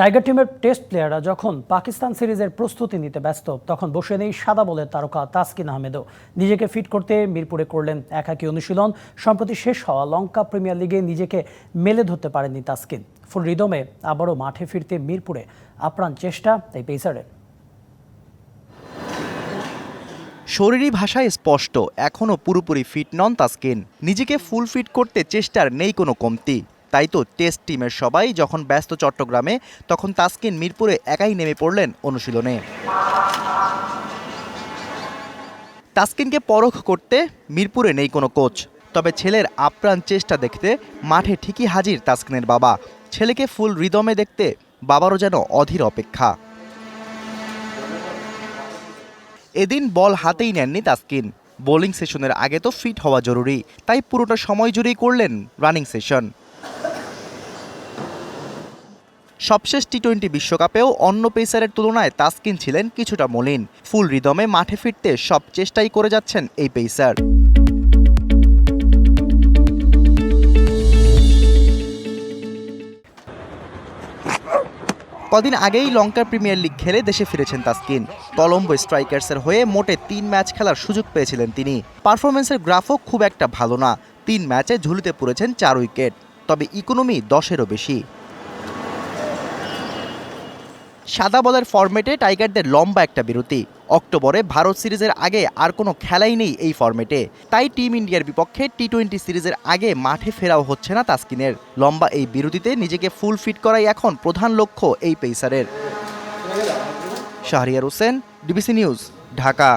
Tiger টিমের test প্লেয়াররা যখন পাকিস্তান সিরিজের প্রস্তুতি নিতে ব্যস্ত, তখন বসে নেই সাদা বলের তারকা তাসকিন আহমেদও। নিজেকে ফিট করতে মিরপুরে করলেন একাকী অনুশীলন। সম্প্রতি শেষ হওয়া লঙ্কা প্রিমিয়ার লিগে নিজেকে মেলে ধরতে পারেননি তাসকিন। ফুল রিদমে আবারও মাঠে ফিরতে মিরপুরে আপ্রাণ চেষ্টা এই পেসারের। শরীরী ভাষায় স্পষ্ট, এখনও পুরোপুরি ফিট নন তাসকিন। নিজেকে ফুল ফিট করতে চেষ্টার নেই কোনো কমতি। তাই তো টেস্ট টিমের সবাই যখন ব্যস্ত চট্টগ্রামে, তখন তাসকিন মিরপুরে একাই নেমে পড়লেন অনুশীলনে। তাসকিনকে পরখ করতে মিরপুরে নেই কোনো কোচ তবে ছেলের আপ্রাণ চেষ্টা দেখতে মাঠে ঠিকই হাজির তাসকিনের বাবা। ছেলেকে ফুল রিদমে দেখতে বাবারও যেন অধীর অপেক্ষা। এদিন বল হাতেই নেননি তাসকিন। বোলিং সেশনের আগে তো ফিট হওয়া জরুরি, তাই পুরোটা সময় জুড়েই করলেন রানিং সেশন। সবশেষ টি টোয়েন্টি বিশ্বকাপেও অন্য পেসারের তুলনায় তাসকিন ছিলেন কিছুটা মলিন। ফুল রিদমে মাঠে ফিরতে সব চেষ্টাই করে যাচ্ছেন এই পেসার। কদিন আগেই লঙ্কার প্রিমিয়ার লিগ খেলে দেশে ফিরেছেন তাসকিন। কলম্বো স্ট্রাইকার্সের হয়ে মোটে তিন ম্যাচ খেলার সুযোগ পেয়েছিলেন তিনি। পারফরমেন্সের গ্রাফও খুব একটা ভালো না। তিন ম্যাচে ঝুলিতে পড়েছেন চার উইকেট। তবে ইকোনমি দশেরও বেশি। সাদা বলের ফর্মেটে টাইগারদের লম্বা একটা বিরতি। অক্টোবরে ভারত সিরিজের আগে আর কোনো খেলাই নেই এই ফর্মেটে তাই টিম ইন্ডিয়ার বিপক্ষে টি টোয়েন্টি সিরিজের আগে মাঠে ফেরাও হচ্ছে না তাসকিনের। লম্বা এই বিরতিতে নিজেকে ফুল ফিট করাই এখন প্রধান লক্ষ্য এই পেসারের শাহরিয়ার হোসেন ডিবিসি নিউজ ঢাকা।